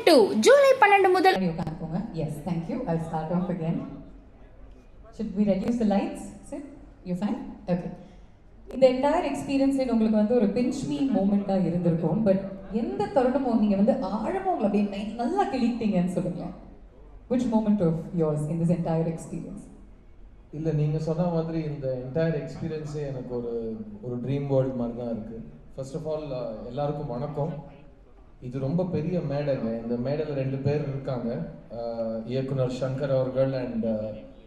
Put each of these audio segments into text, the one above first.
Indian two July பன்னெண்டு முதல்? Yes, thank you. I'll start off again. Should we reduce the lights? Sit. You fine? Okay. இந்த entire எக்ஸ்பீரியன்ஸில் உங்களுக்கு வந்து ஒரு பிஞ்ச் மீ மூமெண்ட்டாக இருந்திருக்கும் பட் எந்த தருணமும் நீங்கள் வந்து ஆழமாக உங்களை அப்படியே நல்லா கிழித்தீங்கன்னு சொல்லுங்களேன் which moment of yours in this entire experience இல்லை நீங்கள் சொன்ன மாதிரி இந்த என்டையர் எக்ஸ்பீரியன்ஸே எனக்கு ஒரு ஒரு ட்ரீம் வேர்ல்ட் மாதிரி தான் இருக்குது ஃபர்ஸ்ட் ஆஃப் ஆல் எல்லாருக்கும் வணக்கம் இது ரொம்ப பெரிய மேடைங்க இந்த மேடையில் ரெண்டு பேர் இருக்காங்க. இயக்குனர் சங்கர் அவர்கள் அண்ட்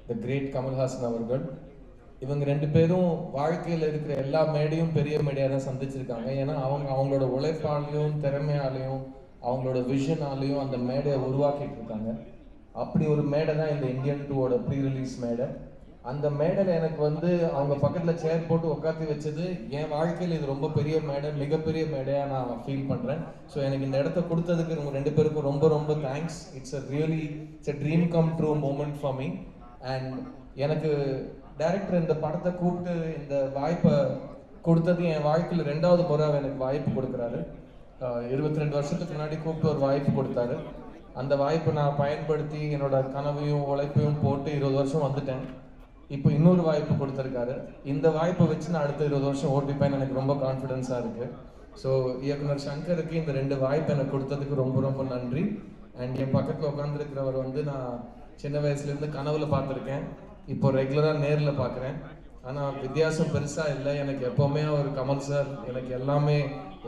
த கிரேட் கமல்ஹாசன் அவர்கள். இவங்க ரெண்டு பேரும் வாழ்க்கையில் இருக்கிற எல்லா மேடையும் பெரிய மேடையாக தான் சந்திச்சிருக்காங்க. ஏன்னா அவங்க அவங்களோட உழைப்பாலையும் திறமையாலையும் அவங்களோட விஷனாலையும் அந்த மேடையை உருவாக்கிட்டு இருக்காங்க. அப்படி ஒரு மேடை தான் இந்த இந்தியன் டூவோட ப்ரீ ரிலீஸ் மேடை. அந்த மேடையில் எனக்கு வந்து அவங்க பக்கத்தில் சேர் போட்டு உட்காந்து வச்சது. என் வாழ்க்கையில் இது ரொம்ப பெரிய மேடை மிகப்பெரிய மேடையாக நான் ஃபீல் பண்ணுறேன் ஸோ எனக்கு இந்த இடத்த கொடுத்ததுக்கு இவங்க ரெண்டு பேருக்கும் ரொம்ப ரொம்ப thanks it's a really it's a dream come true moment for me and எனக்கு டைரக்டர் இந்த படத்தை கூப்பிட்டு இந்த வாய்ப்பை கொடுத்தது என் வாழ்க்கையில் ரெண்டாவது முறை எனக்கு வாய்ப்பு கொடுக்குறாரு. இருபத்தி ரெண்டு வருஷத்துக்கு முன்னாடி கூப்பிட்டு ஒரு வாய்ப்பு கொடுத்தாரு. அந்த வாய்ப்பை நான் பயன்படுத்தி என்னோட கனவையும் உழைப்பையும் போட்டு இருபது வருஷம் வந்துட்டேன். இப்போ இன்னொரு வாய்ப்பு கொடுத்துருக்காரு. இந்த வாய்ப்பை வச்சு நான் அடுத்த இருபது வருஷம் ஓட்டிப்பேன் எனக்கு ரொம்ப கான்ஃபிடென்ஸாக இருக்கு. ஸோ இயக்குனர் சங்கருக்கு இந்த ரெண்டு வாய்ப்பு எனக்கு கொடுத்ததுக்கு ரொம்ப ரொம்ப நன்றி. அண்ட் என் பக்கத்தில் உட்காந்துருக்கிறவர் வந்து நான் சின்ன வயசுலேருந்து கனவுல பார்த்துருக்கேன். இப்போ ரெகுலராக நேரில் பார்க்குறேன். ஆனால் வித்தியாசம் பெருசாக இல்லை. எனக்கு எப்போவுமே அவர் கமல் சார் எனக்கு எல்லாமே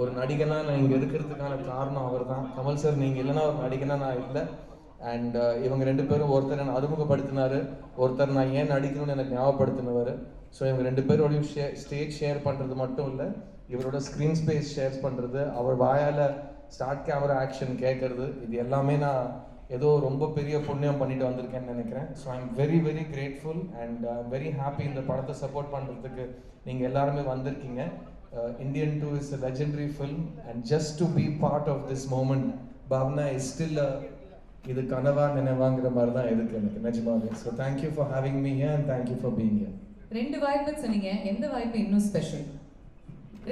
ஒரு நடிகனா நான் இங்கே இருக்கிறதுக்கான காரணம் அவர் தான் கமல் சார் நீங்கள் இல்லைன்னா ஒரு நடிகனா நான் இல்லை. அண்ட் uh, இவங்க ரெண்டு பேரும் ஒருத்தர் நான் அறிமுகப்படுத்தினாரு ஒருத்தர் நான் ஏன் நடிக்கணும்னு எனக்கு ஞாபகப்படுத்தினவர். ஸோ இவங்க ரெண்டு பேரோடையும் ஷே ஸ்டேஜ் ஷேர் பண்ணுறது மட்டும் இல்லை இவரோட ஸ்க்ரீன் ஸ்பேஸ் ஷேர் பண்ணுறது அவர் வாயால் ஸ்டார்ட் கேமரா ஆக்ஷன் கேட்கறது இது எல்லாமே நான் ஏதோ ரொம்ப பெரிய புண்ணியம் பண்ணிட்டு வந்திருக்கேன்னு நினைக்கிறேன். So I'm very very grateful and very happy இந்த படத்தை சப்போர்ட் பண்ணுறதுக்கு நீங்கள் எல்லாருமே வந்திருக்கீங்க. Indian two is legendary film and just to be part of this moment Bhavana is still இது கனவா நினைவாங்கிற மாதிரி தான் இருக்கு எனக்கு நிஜமாவே. So thank you for having me here and thank you for being here ரெண்டு வாய்ப்புன்னு சொன்னீங்க. எந்த வாய்ப்பு இன்னும் ஸ்பெஷல்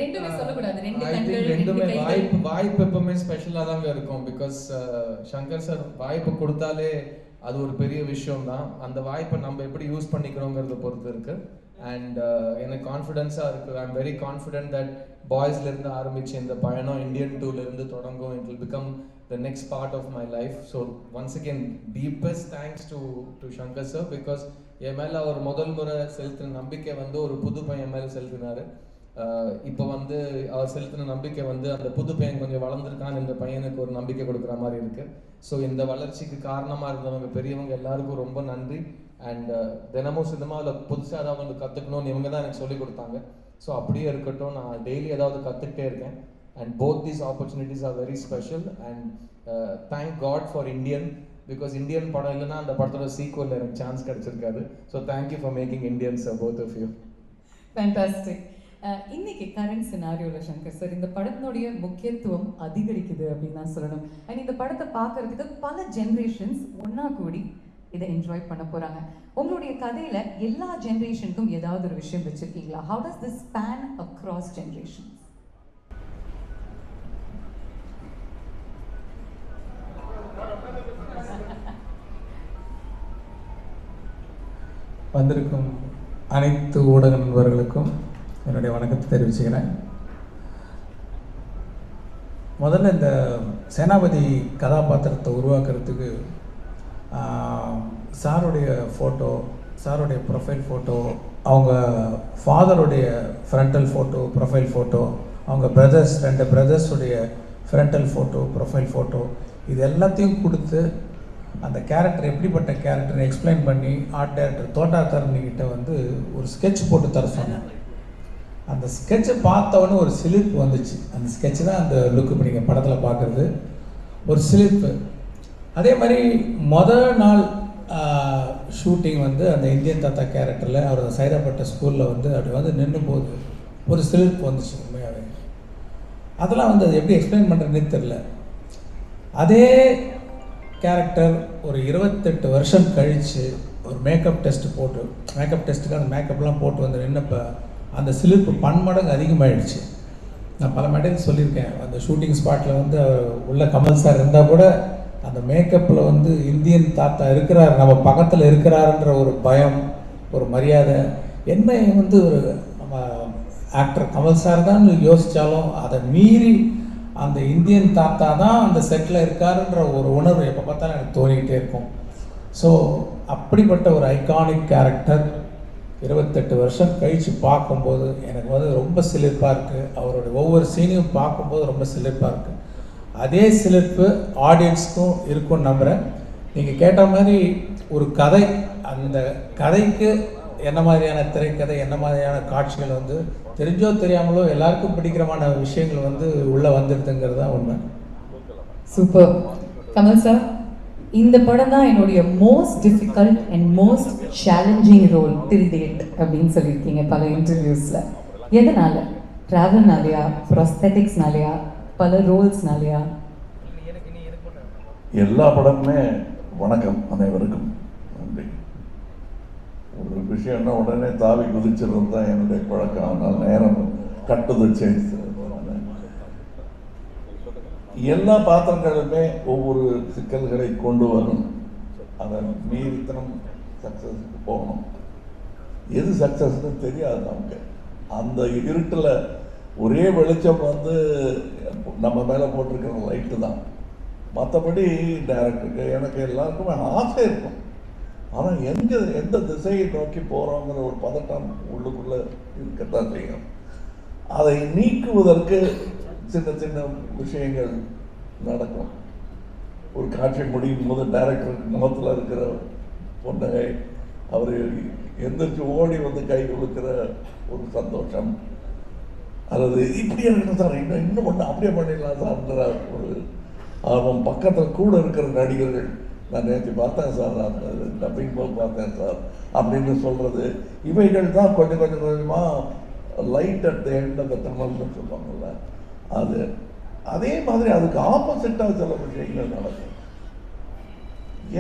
ரெண்டுமே சொல்லக்கூடாது. ரெண்டு கண்கள் ரெண்டுமே வாய்ப்பு வாய்ப்பு எப்பவுமே ஸ்பெஷலாக தாங்க இருக்கும். பிகாஸ் சங்கர் சார் வாய்ப்பு கொடுத்தாலே அது ஒரு பெரிய விஷயம் தான் அந்த வாய்ப்பை நம்ம எப்படி யூஸ் பண்ணிக்கிறோங்கிறத பொறுத்து இருக்கு. அண்ட் எனக்கு கான்ஃபிடென்ஸாக இருக்குது I am very confident that பாய்ஸ்லேருந்து ஆரம்பிச்சு இந்த பயணம் இந்தியன் டூலேருந்து தொடங்கும். It will become the next part of my life so once again, deepest thanks to, to Shankar sir because என் மேலே அவர் முதல் முறை செலுத்தின நம்பிக்கை வந்து ஒரு புது பையன் மேலே செலுத்தினாரு. இப்போ வந்து அவர் செலுத்தின நம்பிக்கை வந்து அந்த புது பையன் கொஞ்சம் வளர்ந்துருக்கான்னு இந்த பையனுக்கு ஒரு நம்பிக்கை கொடுக்குற மாதிரி இருக்கு. ஸோ இந்த வளர்ச்சிக்கு காரணமாக இருந்தவங்க பெரியவங்க எல்லாருக்கும் ரொம்ப நன்றி. அண்ட் தினமும் சினிமாவில் புதுசாக ஏதாவது வந்து கற்றுக்கணும்னு இவங்க தான் எனக்கு சொல்லி கொடுத்தாங்க. ஸோ அப்படியே இருக்கட்டும். நான் டெய்லி ஏதாவது கற்றுக்கிட்டே இருக்கேன். And both these opportunities are very special and thank god for Indian because Indian படம் இல்லைன்னா அந்த படத்தோட சீக்வல் எனக்கு chance கிடைச்சிருக்காது. So thank you for making Indians both of you fantastic இன்னைக்கு கரண்ட் சினாரியோவில் சங்கர் சார் இந்த படத்தினுடைய முக்கியத்துவம் அதிகரிக்குது அப்படின்னு தான் சொல்லணும். அண்ட் இந்த படத்தை பார்க்கறதுக்கு பல ஜென்ரேஷன்ஸ் ஒன்றா கூடி இதை என்ஜாய் பண்ண போறாங்க. உங்களுடைய கதையில எல்லா ஜென்ரேஷனுக்கும் ஏதாவது ஒரு விஷயம் வச்சிருக்கீங்களா? How does this span across generations வந்திருக்கும் அனைத்து ஊடக நண்பர்களுக்கும் என்னுடைய வணக்கத்தை தெரிவிச்சுக்கிறேன். முதல்ல இந்த சேனாபதி கதாபாத்திரத்தை உருவாக்குறதுக்கு சாருடைய ஃபோட்டோ சாருடைய ப்ரொஃபைல் ஃபோட்டோ அவங்க ஃபாதருடைய ஃப்ரண்டல் ஃபோட்டோ ப்ரொஃபைல் ஃபோட்டோ அவங்க பிரதர்ஸ் ரெண்டு பிரதர்ஸுடைய ஃப்ரண்டல் ஃபோட்டோ ப்ரொஃபைல் ஃபோட்டோ இது எல்லாத்தையும் கொடுத்து அந்த கேரக்டர் எப்படிப்பட்ட கேரக்டர் எக்ஸ்பிளைன் பண்ணி ஆர்ட் டைரக்டர் தோட்டா தரணிக்கிட்ட வந்து ஒரு ஸ்கெட்ச் போட்டு தர சொன்னேன் அந்த ஸ்கெட்சை பார்த்தவொடனே ஒரு சிலிர்ப்பு வந்துச்சு. அந்த ஸ்கெட்ச் தான் அந்த லுக்கு இப்போ நீங்கள் படத்தில் பார்க்குறது. ஒரு சிலிர்ப்பு. அதே மாதிரி முதல் நாள் ஷூட்டிங் வந்து அந்த இந்தியன் தாத்தா கேரக்டரில் அவர் சைதாப்பட்ட ஸ்கூலில் வந்து அப்படி வந்து நின்றும் போது ஒரு சிலிர்ப்பு வந்துச்சு உண்மையாகவே அதெல்லாம் வந்து அது எப்படி எக்ஸ்பிளைன் பண்ணுறதுன்னு தெரில அதே கேரக்டர் ஒரு இருபத்தெட்டு வருஷம் கழித்து ஒரு மேக்கப் டெஸ்ட் போட்டு மேக்கப் டெஸ்ட்டுக்கு அந்த மேக்கப்லாம் போட்டு வந்து நின்னப்போ அந்த சிலிர்ப்பு பன்மடங்கு அதிகமாகிடுச்சு நான் பல மடங்கு சொல்லியிருக்கேன். அந்த ஷூட்டிங் ஸ்பாட்டில் வந்து உள்ள கமல் சார் இருந்தால் கூட அந்த மேக்கப்பில் வந்து இந்தியன் தாத்தா இருக்கிறார் நம்ம பக்கத்தில் இருக்கிறாருன்ற ஒரு பயம் ஒரு மரியாதை. என்ன வந்து ஒரு நம்ம ஆக்டர் கமல் சார் தான் யோசித்தாலும் அதை மீறி அந்த இந்தியன் தாத்தா தான் அந்த செட்டில் இருக்காருன்ற ஒரு உணர்வு எப்போ பார்த்தாலும் எனக்கு தோணிக்கிட்டே இருக்கும். ஸோ அப்படிப்பட்ட ஒரு ஐகானிக் கேரக்டர் இருபத்தெட்டு வருஷம் கழித்து பார்க்கும்போது எனக்கு வந்து ரொம்ப சிலிர்ப்பாக இருக்குது அவருடைய ஒவ்வொரு சீனையும் பார்க்கும்போது ரொம்ப சிலிர்ப்பாக இருக்குது அதே சிலிர்ப்பு ஆடியன்ஸ்க்கும் இருக்கும்னு நம்புகிறேன் நீங்கள் கேட்ட மாதிரி ஒரு கதை அந்த கதைக்கு என்ன மாதிரியான திரைக்கதை என்ன மாதிரியான காட்சிகள் வந்து தெரிஞ்சோ தெரியாமலோ எல்லாருக்கும் பிடிக்கிறமான விஷயங்கள் வந்து உள்ளே வந்துடுதுங்கிறது தான் உண்மை. சூப்பர் கமல் சார் இந்த படம் தான் என்னுடைய most difficult and most challenging role till date அப்படின்னு சொல்லியிருக்கீங்க பல இன்டர்வியூஸில் எதனால? ட்ராவல்னாலையா ப்ரொஸ்தெட்டிக்ஸ்னாலையா பல ரோல்ஸ்னாலையா எல்லா படமுமே வணக்கம் அனைவருக்கும். ஒரு விஷயம்னா உடனே தாவி குதிச்சிருந்தது தான் என்னுடைய பழக்கம். ஆனால் நேரம் கட்டுது சேஞ்ச் எல்லா பாத்திரங்களுமே ஒவ்வொரு சிக்கல்களை கொண்டு வரும். அதை மீறித்தனம் சக்ஸஸுக்கு போகணும். எது சக்ஸஸ்னு தெரியாது நமக்கு. அந்த இருட்டில் ஒரே வெளிச்சம் வந்து நம்ம மேலே போட்டிருக்கிற லைட்டு தான். மற்றபடி டேரக்டருக்கு எனக்கு எல்லாருக்குமே ஆசை இருக்கும். ஆனால் எங்கே எந்த திசையை நோக்கி போகிறோங்கிற ஒரு பதட்டம் உள்ளுக்குள்ளே இருக்கத்தான் செய்யும். அதை நீக்குவதற்கு சின்ன சின்ன விஷயங்கள் நடக்கும். ஒரு காட்சி முடியும் போது டைரக்டருக்கு முகத்தில் இருக்கிற பொண்ணகை அவர் எந்திரிச்சு ஓடி வந்து கை கொடுக்கிற ஒரு சந்தோஷம். அல்லது இப்படியே இருக்கணும் சார் இன்னும் இன்னும் ஒன்று அப்படியே பண்ணிடலாம் சார்ன்ற ஒரு ஆர்வம். பக்கத்தில் கூட இருக்கிற நடிகர்கள் நான் நேற்று பார்த்தேன் சார் நான் டப்பிங் போல் பார்த்தேன் சார். அப்படின்னு சொல்கிறது இவைகள் தான் கொஞ்சம் கொஞ்சம் கொஞ்சமாக லைட் அட் த எண்ட் அந்த டனல்னு சொல்லுவாங்கல்ல. அது அதே மாதிரி அதுக்கு ஆப்போசிட்டாக சில விஷயங்கள் நடக்கும்.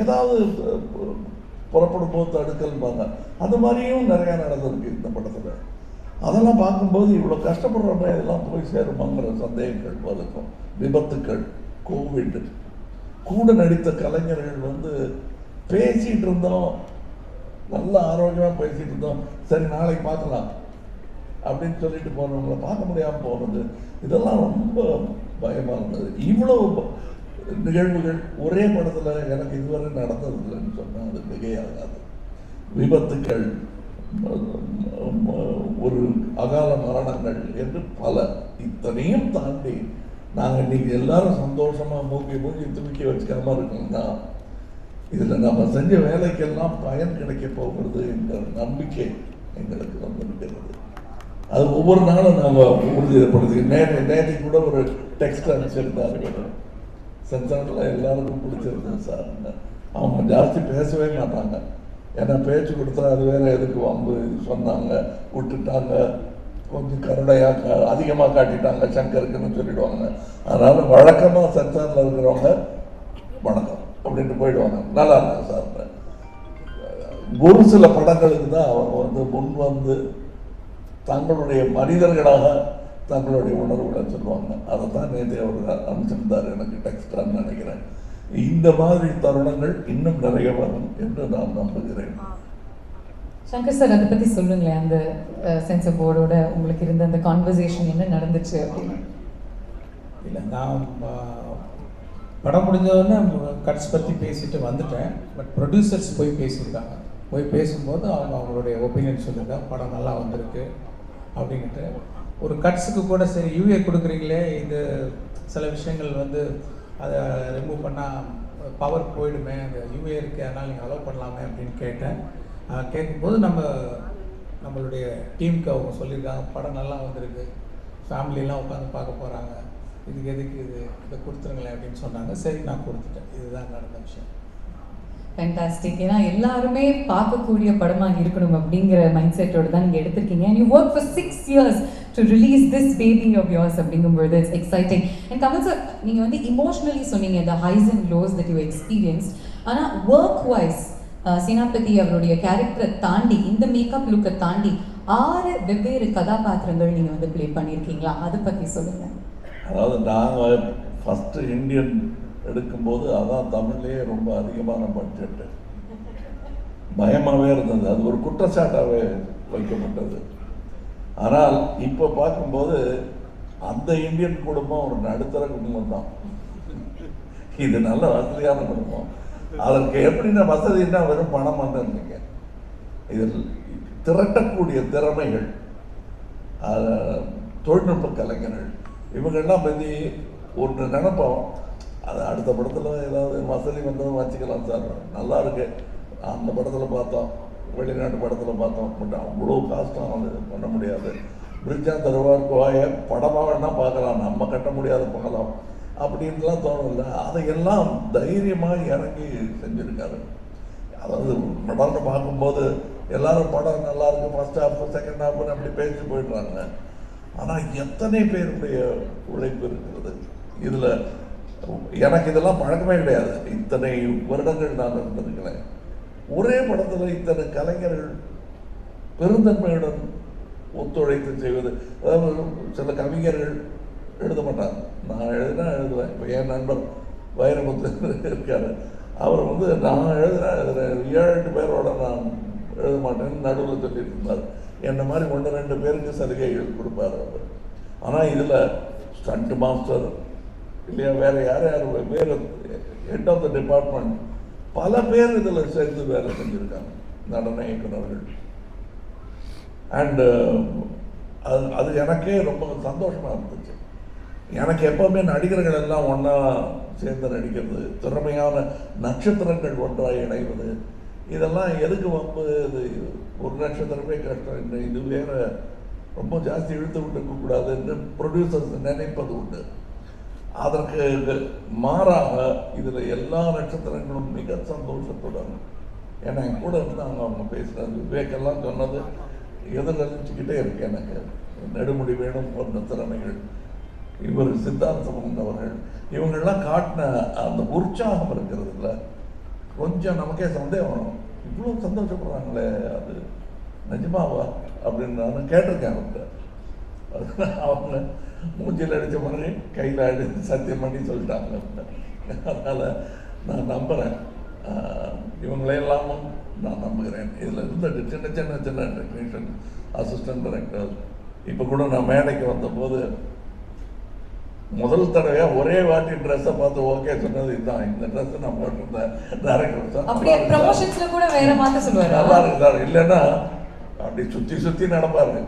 ஏதாவது புறப்படும் போது தடுக்கல்பாங்க அந்த மாதிரியும் நிறையா நடந்திருக்கு இந்த படத்தில். அதெல்லாம் பார்க்கும்போது இவ்வளோ கஷ்டப்படுறவங்க இதெல்லாம் போய் சேருமாங்கிற சந்தேகங்கள் வலுக்கும் விபத்துக்கள் கோவிட் கூட நடித்த கலைஞர்கள் வந்து பேசிகிட்டு இருந்தோம். நல்ல ஆரோக்கியமாக பேசிகிட்டு இருந்தோம். சரி நாளைக்கு பார்க்கலாம் அப்படின்னு சொல்லிட்டு போனவங்கள பார்க்க முடியாமல் போனது. இதெல்லாம் ரொம்ப பயமாக இருந்தது. இவ்வளோ நிகழ்வுகள் ஒரே படத்தில் எனக்கு இதுவரை நடந்தது இல்லைன்னு சொன்னால் அது மிகையாகாது. விபத்துக்கள் ஒரு அகால மரணங்கள் என்று பல இத்தனையும் தாண்டி நாங்கள் இன்னைக்கு எல்லாரும் சந்தோஷமாக மூக்கி மூக்கி துணிக்கி வச்சுக்காம தான் இதில் நம்ம செஞ்ச வேலைக்கெல்லாம் பயன் கிடைக்க போகிறது என்ற நம்பிக்கை எங்களுக்கு வந்திருக்கிறது அது ஒவ்வொரு நாளும் நாங்கள் உறுதிப்படுத்தி நேற்று நேற்று கூட ஒரு டெக்ஸ்ட் அனுப்பிச்சிருந்தாரு. சென்சாரில் எல்லாருக்கும் பிடிச்சிருந்தது சார். அவங்க ஜாஸ்தி பேசவே மாட்டாங்க. ஏன்னா பேச்சு கொடுத்தா அது வேற எதுக்கு வம்பு இது சொன்னாங்க விட்டுட்டாங்க. கொஞ்சம் கருணையாக அதிகமாக காட்டிட்டாங்க சங்கருக்குன்னு சொல்லிடுவாங்க. அதனால் வழக்கமாக சென்சாரில் இருக்கிறவங்க வணக்கம் அப்படின்ட்டு போயிடுவாங்க. நல்லா இருக்கும் சார். ஒரு சில படங்களுக்கு தான் அவங்க வந்து முன் வந்து தங்களுடைய மனிதர்களாக தங்களுடைய உணர்வுகளை சொல்லுவாங்க. அதை தான் நேற்று அவர் அனுப்பிச்சிருந்தார் எனக்கு டெக்ஸ்டான்னு நினைக்கிறேன். இந்த மாதிரி தருணங்கள் இன்னும் நிறைய வரும் என்று நான் நம்புகிறேன். சங்கர் சார் அதை பற்றி சொல்லுங்களேன். அந்த சென்சர் போர்டோட உங்களுக்கு இருந்த அந்த கான்வர்சேஷன் என்ன நடந்துச்சு? அப்படின்னு இல்லை நான் படம் முடிஞ்சவொடனே கட்ஸ் பற்றி பேசிட்டு வந்துட்டேன். பட் ப்ரொடியூசர்ஸ் போய் பேசியிருக்காங்க. போய் பேசும்போது அவங்க அவங்களுடைய ஒப்பீனியன் சொல்லியிருக்காங்க படம் நல்லா வந்திருக்கு அப்படின்ட்டு ஒரு கட்ஸுக்கு கூட சரி யூஏ கொடுக்குறீங்களே இது சில விஷயங்கள் வந்து அதை ரிமூவ் பண்ணால் பவர் போயிடுமே அந்த யூஏ இருக்குது அதனால் நீங்கள் அலோவ் பண்ணலாமே அப்படின்னு கேட்டேன். கேட்கும்போது நம்ம நம்மளுடைய டீமுக்கு அவங்க சொல்லியிருக்காங்க படம் நல்லா வந்திருக்கு ஃபேமிலியெல்லாம் உட்காந்து பார்க்க போகிறாங்க இதுக்கு எதுக்கு இது இதை கொடுத்துருங்களேன் அப்படின்னு சொன்னாங்க. சரி நான் கொடுத்துட்டேன். இதுதான் நடந்த விஷயம். ஃபேண்டாஸ்டிக் ஏன்னா எல்லாருமே பார்க்கக்கூடிய படமாக இருக்கணும் அப்படிங்கிற மைண்ட் செட்டோடு தான் நீங்கள் எடுத்திருக்கீங்க. And you work for six years to release this baby of yours அப்படிங்கும்பொழுது it's exciting and Kamal sir நீங்கள் வந்து இமோஷ்னலி சொன்னீங்க the highs and lows that you experience ஆனால் ஒர்க் வைஸ் சேனாபதி அவருடைய கேரக்டரை தாண்டி இந்த மேக்கப் லுக்கை தாண்டி ஆறு வெவ்வேறு கதாபாத்திரங்கள் நீங்கள் வந்து ப்ளே பண்ணியிருக்கீங்களா அதை பற்றி சொல்லுங்கள் அதாவது நாங்கள் ஃபஸ்ட்டு இந்தியன் எடுக்கும்போது அதான் தமிழ்லேயே ரொம்ப அதிகமான பட்ஜெட்டு பயமாகவே இருந்தது. அது ஒரு குற்றச்சாட்டாகவே வைக்கப்பட்டது. ஆனால் இப்போ பார்க்கும்போது அந்த இந்தியன் குடும்பம் ஒரு நடுத்தர குடும்பம் தான் இது நல்ல வசதியான குடும்பம். அதற்கு எப்படின்னா வசதின்னா வெறும் பணம் மட்டும் இல்லைங்க இதில் திரட்டக்கூடிய திறமைகள் தொழில்நுட்ப கலைஞர்கள் இவங்கெல்லாம் பற்றி ஒன்று நினைப்போம் அது அடுத்த படத்தில் ஏதாவது வசதி வந்ததும் வச்சுக்கலாம் சார். நல்லா இருக்கு. அந்த படத்தில் பார்த்தோம் வெளிநாட்டு படத்தில் பார்த்தோம் பட் அவ்வளோ காஸ்ட்டாக வந்து பண்ண முடியாது. பிரிட்ஜா தருவார் கோய படமாக வேணால் பார்க்கலாம். நம்ம கட்ட முடியாத பார்க்கலாம். அப்படின்லாம் தோணல அதையெல்லாம் தைரியமாக இறங்கி செஞ்சுருக்காரு. அதாவது படம்னு பார்க்கும்போது எல்லாரும் படம் நல்லா இருக்கு ஃபர்ஸ்ட் ஹாஃப் செகண்ட் ஹாஃப்னு அப்படி பேசி போயிடுறாங்க. ஆனால் எத்தனை பேருடைய உழைப்பு இருக்கிறது? இதில் எனக்கு இதெல்லாம் பழக்கமே கிடையாது. இத்தனை வருடங்கள் நான் இருந்திருக்கிறேன். ஒரே படத்தில் இத்தனை கலைஞர்கள் பெருந்தன்மையுடன் ஒத்துழைத்து செய்வது அதாவது சில கவிஞர்கள் எழுத மாட்டாங்க நான் எழுதினா எழுதுவேன். இப்போ என் நண்பர் வைரமுத்து இருக்கார். அவர் வந்து நான் எழுதுனா எழுதுறேன். ஏழு எட்டு பேரோட நான் எழுத மாட்டேன்னு நடுவில் சொல்லிட்டு இருந்தார். என்னை மாதிரி ஒன்று ரெண்டு பேருக்கு சலுகைகள் கொடுப்பார் அவர். ஆனால் இதில் ஸ்டண்ட் மாஸ்டர் இல்லையா வேறு யார் யார் வேறு ஹெட் ஆஃப் த டிபார்ட்மெண்ட் பல பேர் இதில் சேர்ந்து வேலை செஞ்சுருக்காங்க. நடன இயக்குநர்கள். அண்டு அது அது எனக்கே ரொம்ப சந்தோஷமாக இருந்துச்சு. எனக்கு எப்போவுமே நடிகர்கள் எல்லாம் ஒன்றா சேர்ந்து நடிக்கிறது திறமையான நட்சத்திரங்கள் ஒன்றாக இணைவது. இதெல்லாம் எதுக்கு வந்து இது ஒரு நட்சத்திரமே கஷ்டம் இல்லை. இது வேற ரொம்ப ஜாஸ்தி இழுத்து விட்டு இருக்கக்கூடாதுன்னு ப்ரொடியூசர்ஸ் நினைப்பது உண்டு. அதற்கு மாறாக இதில் எல்லா நட்சத்திரங்களும் மிக சந்தோஷத்துடன் ஏன்னா என் கூட இருந்தாங்க அவங்க பேசுகிறாங்க விவேக்கெல்லாம் சொன்னது எதிர்கழிச்சுக்கிட்டே இருக்கு எனக்கு. நெடுமுடி வேணும் போன்ற திறமைகள். இவர் சித்தாந்தம் அவர்கள் இவங்கெல்லாம் காட்டின அந்த உற்சாகம் இருக்கிறது இல்லை கொஞ்சம் நமக்கே சந்தேகம். வரும் இவ்வளோ சந்தோஷப்படுறாங்களே அது நிஜமாவா அப்படின்னு நான் கேட்டிருக்கேன் அவங்க அவங்க மூஞ்சியில் அடித்த மாதிரி கையில் அடித்து சத்தியம் பண்ணி சொல்லிட்டாங்க அதனால் நான் நம்புகிறேன் இவங்களையெல்லாமும் நான் நம்புகிறேன். இதில் இருந்த சின்ன சின்ன சின்ன டெக்னீஷியன் அசிஸ்டன்ட் டைரக்டர் இப்போ கூட நான் மேடைக்கு வந்தபோது முதல் தடவையா ஒரே வாட்டி ட்ரெஸ்ஸை பார்த்து ஓகே சொன்னது இதுதான். இந்த ட்ரெஸ் நான் போட்டிருந்தேன். டேரக்டர் சார் அப்படியே? ப்ரமோஷன்ஸ்ல கூட வேற மாத்த சொல்லுவாரு? நல்லா இருக்கு சார் இல்லைன்னா அப்படி சுற்றி சுற்றி நடப்பாரு.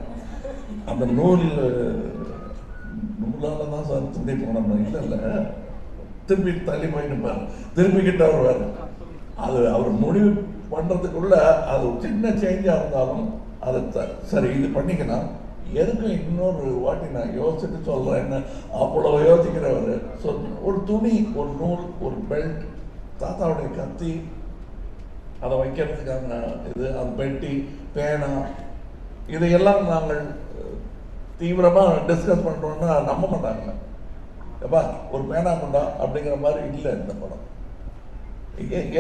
அந்த நூல் நூலால தான் சார் துணி போனோம் இல்லை இல்லை. திருப்பி தள்ளி போயிட்டு பாரு திரும்பிக்கிட்ட வருவார். அது அவர் முடிவு பண்ணுறதுக்குள்ள அது சின்ன சேஞ்சாக இருந்தாலும் அது சரி இது பண்ணிக்கலாம். எதுக்கும் இன்னொரு வாட்டி நான் யோசிச்சுட்டு சொல்கிறேன்னு அவ்வளோ யோசிக்கிறவர் ஸோ ஒரு துணி ஒரு நூல் ஒரு பெல்ட் தாத்தாவுடைய கத்தி அதை வைக்கிறதுக்கான இது அந்த பெட்டி பேனா இதையெல்லாம் நாங்கள் தீவிரமாக டிஸ்கஸ் பண்ணுறோன்னா நம்ப மாட்டாங்க. எப்பா ஒரு பேனா கொண்டா அப்படிங்கிற மாதிரி இல்லை இந்த படம்.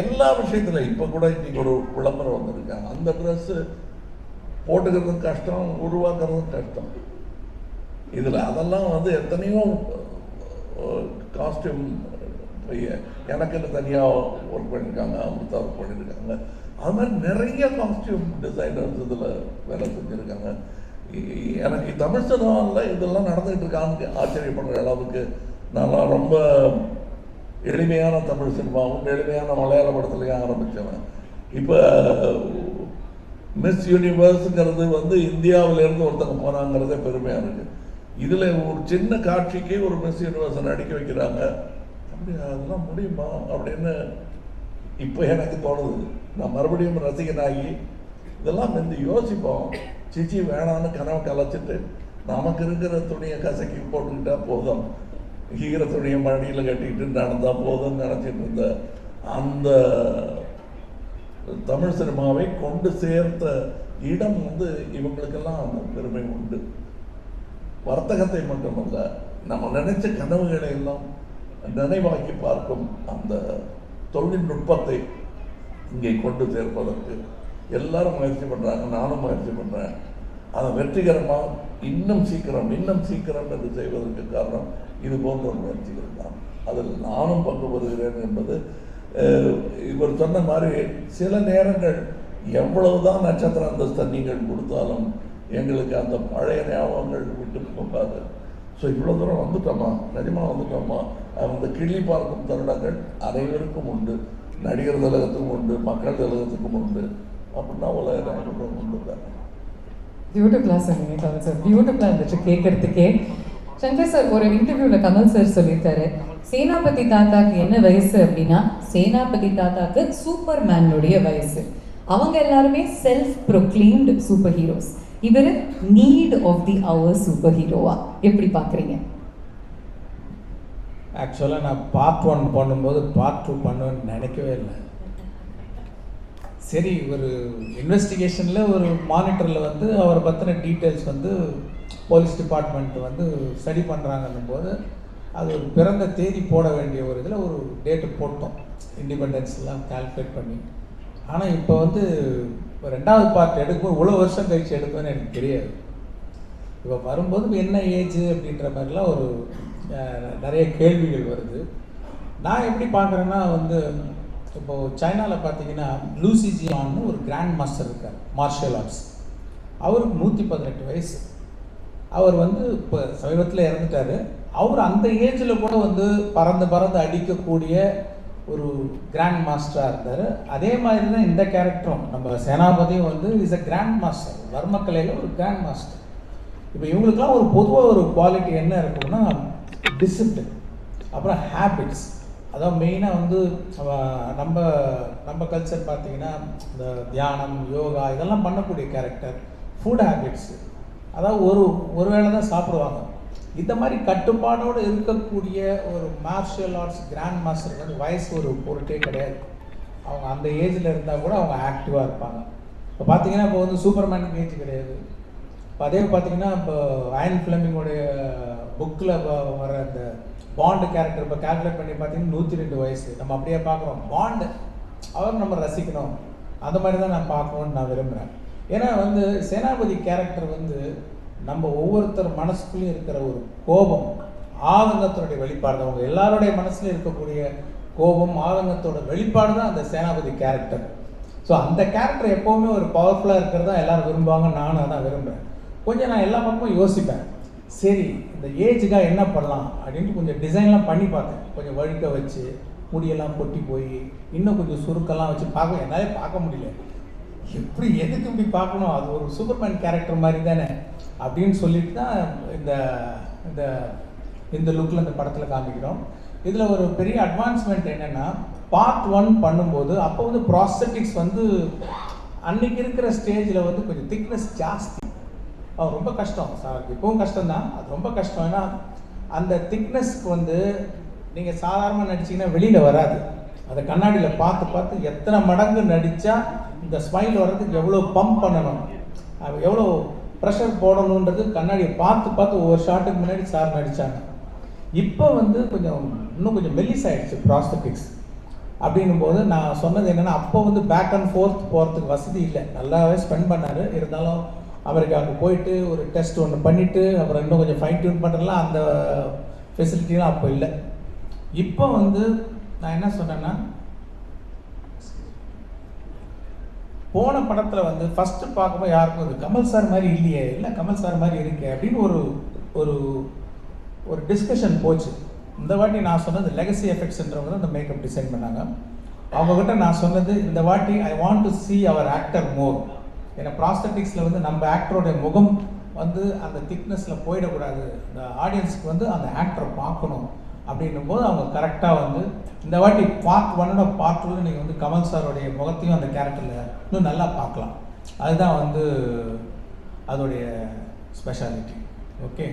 எல்லா விஷயத்துலையும் இப்போ கூட இன்னைக்கு ஒரு விளம்பரம் வந்திருக்காங்க அந்த ட்ரெஸ்ஸு போட்டுக்கிறதும் கஷ்டம் உருவாக்குறதும் கஷ்டம். இதில் அதெல்லாம் வந்து எத்தனையோ காஸ்டியூம் எனக்குன்னு தனியாக ஒர்க் பண்ணியிருக்காங்க அமிர்தா ஒர்க் பண்ணியிருக்காங்க அது மாதிரி நிறைய காஸ்டியூம் டிசைனர்ஸ் இதில் வேலை செஞ்சுருக்காங்க. எனக்கு தமிழ் சினிமாவில் இதெல்லாம் நடந்துகிட்டு இருக்கான்னு ஆச்சரியப்படுற அளவுக்கு நான் ரொம்ப எளிமையான தமிழ் சினிமாவும் எளிமையான மலையாள படத்துலையும் ஆரம்பித்தவன் இப்போ மிஸ் யூனிவர்ஸுங்கிறது வந்து இந்தியாவிலேருந்து ஒருத்தங்க போனாங்கிறதே பெருமையாக இருக்குது இதில் ஒரு சின்ன காட்சிக்கு ஒரு மிஸ் யூனிவர்ஸை நடிக்க வைக்கிறாங்க. அப்படி அதெல்லாம் முடியுமா? அப்படின்னு இப்போ எனக்கு தோணுது. நான் மறுபடியும் ரசிகனாகி இதெல்லாம் வந்து யோசிப்போம். சிச்சி வேணான்னு கனவு கலைச்சிட்டு நமக்கு இருக்கிற துணியை கசக்கி போட்டுக்கிட்டா போதும். ஈர துணியை மடியில் கட்டிக்கிட்டு நடந்தால் போதும்னு நினச்சிட்டு இருந்த அந்த தமிழ் சினிமாவை கொண்டு சேர்த்த இடம் வந்து இவங்களுக்கெல்லாம் அந்த பெருமை உண்டு. வர்த்தகத்தை மட்டுமல்ல நம்ம நினைச்ச கனவுகளை எல்லாம் நினைவாக்கி பார்க்கும் அந்த தொழில்நுட்பத்தை இங்கே கொண்டு சேர்ப்பதற்கு எல்லாரும் முயற்சி பண்ணுறாங்க நானும் முயற்சி பண்ணுறேன் அதை வெற்றிகரமாக இன்னும் சீக்கிரம் இன்னும் சீக்கிரம் என்று செய்வதற்கு காரணம் இது போன்ற முயற்சிகள் தான். அதில் நானும் பங்கு பெறுகிறேன் என்பது இவர் சொன்ன மாதிரி சில நேரங்கள் எவ்வளவுதான் நட்சத்திர அந்தஸ்தை நீங்கள் கொடுத்தாலும் எங்களுக்கு அந்த பழைய ஞாபகங்கள் விட்டு போகாது. ஸோ இவ்வளோ தூரம் வந்துட்டோமா? நிஜமாக வந்துட்டோமா? அந்த கிள்ளி பார்க்கும் தருணங்கள் அனைவருக்கும் உண்டு. நடிகர் திலகத்துக்கும் உண்டு மக்கள் திலகத்துக்கும் உண்டு. அப்படின்னா உலக உண்டு. தான் பியூட்டிஃபுல்லாக சொன்னீங்க சார் பியூட்டிஃபுல்லாக இருந்துச்சு கேட்கறதுக்கே சங்கர் சார் ஒரு இன்டர்வியூவில் கமல் சார் சொல்லியிருக்காரு. சேனாபதி தாத்தாக்கு என்ன வயசு அப்படின்னா சேனாபதி தாத்தாக்கு சூப்பர் மேனுடைய வயசு. அவங்க எல்லாருமே செல்ஃப் ப்ரொக்ளீம்டு சூப்பர் ஹீரோஸ் இவர் need of the hour super ஹீரோவா எப்படி பார்க்குறீங்க ஆக்சுவலாக நான் பார்ட் ஒன் பண்ணும்போது பார்ட் டூ பண்ணுவேன்னு நினைக்கவே இல்லை. சரி ஒரு இன்வெஸ்டிகேஷனில் ஒரு மானிட்டரில் வந்து அவரை பற்றின டீட்டெயில்ஸ் வந்து போலீஸ் டிபார்ட்மெண்ட் வந்து ஸ்டடி பண்ணுறாங்கன்னும் போது அது ஒரு பிறந்த தேதி போட வேண்டிய ஒரு இதில் ஒரு டேட்டு போட்டோம். இண்டிபெண்டன்ஸ்லாம் கால்குலேட் பண்ணி. ஆனால் இப்போ வந்து இப்போ ரெண்டாவது பார்ட் எடுக்கும் இவ்வளோ வருஷம் கழிச்சு எடுக்கும்னு எனக்கு தெரியாது. இப்போ வரும்போது என்ன ஏஜ் அப்படின்ற மாதிரிலாம் ஒரு நிறைய கேள்விகள் வருது. நான் எப்படி பார்க்குறேன்னா வந்து இப்போது சைனாவில் பார்த்தீங்கன்னா லூசி ஜியான்னு ஒரு கிராண்ட் மாஸ்டர் இருக்கார் மார்ஷியல் ஆர்ட்ஸ் அவருக்கு நூற்றி பதினெட்டு வயசு. அவர் வந்து இப்போ சமீபத்தில் இறந்துட்டார். அவர் அந்த ஏஜில் கூட வந்து பறந்து பறந்து அடிக்கக்கூடிய ஒரு கிராண்ட் மாஸ்டராக இருந்தார். அதே மாதிரி தான் இந்த கேரக்டரும் நம்ம சேனாபதியும் வந்து இஸ் அ கிராண்ட் மாஸ்டர் வர்மக்கலையில் ஒரு கிராண்ட் மாஸ்டர் இப்போ இவங்களுக்குலாம் ஒரு பொதுவாக ஒரு குவாலிட்டி என்ன இருக்கும்னா டிசிப்ளின் அப்புறம் ஹேபிட்ஸ் அதான் மெயினாக வந்து நம்ம நம்ம கல்ச்சர் பார்த்தீங்கன்னா இந்த தியானம் யோகா இதெல்லாம் பண்ணக்கூடிய கேரக்டர் ஃபுட் ஹேபிட்ஸ் அதாவது ஒரு ஒரு வேளை தான் சாப்பிடுவாங்க. இந்த மாதிரி கட்டுப்பாடோடு இருக்கக்கூடிய ஒரு மார்ஷியல் ஆர்ட்ஸ் கிராண்ட் மாஸ்டர் வந்து வயசு ஒரு பொருட்டே கிடையாது. அவங்க அந்த ஏஜில் இருந்தால் கூட அவங்க ஆக்டிவாக இருப்பாங்க. இப்போ பார்த்தீங்கன்னா இப்போ வந்து சூப்பர்மேனுக்கு ஏஜ் கிடையாது. இப்போ அதே பார்த்தீங்கன்னா இப்போ அயன் ஃபிளமிங்கோடைய புக்கில் வர அந்த பாண்டு கேரக்டர் இப்போ கால்குலேட் பண்ணி பார்த்தீங்கன்னா நூற்றி ரெண்டு வயசு. நம்ம அப்படியே பார்க்குறோம் பாண்டு அவர் நம்ம ரசிக்கணும். அந்த மாதிரி தான் நான் பார்க்கணுன்னு நான் விரும்புகிறேன் ஏன்னா வந்து சேனாபதி கேரக்டர் வந்து நம்ம ஒவ்வொருத்தர் மனசுக்குள்ளேயும் இருக்கிற ஒரு கோபம் ஆதங்கத்தினுடைய வெளிப்பாடு தான். அவங்க எல்லாருடைய மனசுல இருக்கக்கூடிய கோபம் ஆதங்கத்தோட வெளிப்பாடு தான் அந்த சேனாபதி கேரக்டர் ஸோ அந்த கேரக்டர் எப்போவுமே ஒரு பவர்ஃபுல்லாக இருக்கிறத எல்லோரும் விரும்புவாங்க. நானும் அதான் விரும்புகிறேன் கொஞ்சம் நான் எல்லா பக்கமும் யோசிப்பேன். சரி இந்த ஏஜுக்காக என்ன பண்ணலாம் அப்படின்ட்டு கொஞ்சம் டிசைன்லாம் பண்ணி பார்த்தேன். கொஞ்சம் வழுக்க வச்சு முடியெல்லாம் கொட்டி போய் இன்னும் கொஞ்சம் சுருக்கெல்லாம் வச்சு பார்க்க என்னாலே பார்க்க முடியல. எப்படி எதுக்கு இப்படி பார்க்கணும்? அது ஒரு சூப்பர்மேன் கேரக்டர் மாதிரி தானே? அப்படின்னு சொல்லிட்டு தான் இந்த இந்த இந்த லுக்கில் இந்த படத்தில் காமிக்கிறோம். இதில் ஒரு பெரிய அட்வான்ஸ்மெண்ட் என்னென்னா பார்ட் ஒன் பண்ணும்போது அப்போ வந்து ப்ராஸ்தட்டிக்ஸ் வந்து அன்னைக்கு இருக்கிற ஸ்டேஜில் வந்து கொஞ்சம் திக்னஸ் ஜாஸ்தி. ரொம்ப கஷ்டம். சார் இப்போவும் கஷ்டம் தான் அது ரொம்ப கஷ்டம். ஏன்னா அந்த திக்னஸ்க்கு வந்து நீங்கள் சாதாரணமாக நடிச்சீங்கன்னா வெளியில் வராது. அதை கண்ணாடியில் பார்த்து பார்த்து எத்தனை மடங்கு நடித்தா இந்த ஸ்மைல் வர்றதுக்கு எவ்வளோ பம்ப் பண்ணணும்? எவ்வளோ ப்ரெஷர் போடணுன்றது கண்ணாடியை பார்த்து பார்த்து ஒவ்வொரு ஷாட்டுக்கு முன்னாடி சார் நடித்தாங்க இப்போ வந்து கொஞ்சம் இன்னும் கொஞ்சம் மெல்லிஸ் ஆயிடுச்சு ப்ராஸ்தட்டிக்ஸ் அப்படின்னும் போது நான் சொன்னது என்னென்னா அப்போ வந்து பேக் அண்ட் ஃபோர்த் போகிறதுக்கு வசதி இல்லை. நல்லாவே ஸ்பெண்ட் பண்ணார். இருந்தாலும் அவருக்கு அங்கே போயிட்டு ஒரு டெஸ்ட் ஒன்று பண்ணிவிட்டு அப்புறம் இன்னும் கொஞ்சம் ஃபைன் டியூன் பண்ணுறதுலாம் அந்த ஃபெசிலிட்டிலாம் அப்போ இல்லை. இப்போ வந்து நான் என்ன சொன்னேன்னா போன படத்தில் வந்து ஃபஸ்ட்டு பார்க்கும்போது யாருக்கும் அது கமல் சார் மாதிரி இல்லையே இல்லை கமல் சார் மாதிரி இருக்கே அப்படின்னு ஒரு ஒரு ஒரு டிஸ்கஷன் போச்சு. இந்த வாட்டி நான் சொன்னது லெகசி எஃபெக்ட்ஸ்ன்றவங்க தான் இந்த மேக்கப் டிசைன் பண்ணாங்க. அவங்கக்கிட்ட நான் சொன்னது இந்த வாட்டி I want to see our actor more ஏன்னா ப்ராஸ்தட்டிக்ஸில் வந்து நம்ம ஆக்டருடைய முகம் வந்து அந்த திக்னஸில் போயிடக்கூடாது. இந்த ஆடியன்ஸுக்கு வந்து அந்த ஆக்டரை பார்க்கணும். அப்படின்னும் போது அவங்க கரெக்டாக வந்து இந்த வாட்டி பார்ட் ஒன்னோட பார்ட் டூவில் நீங்கள் வந்து கமல் சாரோடைய முகத்தையும் அந்த கேரக்டரில் இன்னும் நல்லா பார்க்கலாம். அதுதான் வந்து அதோடைய ஸ்பெஷாலிட்டி ஓகே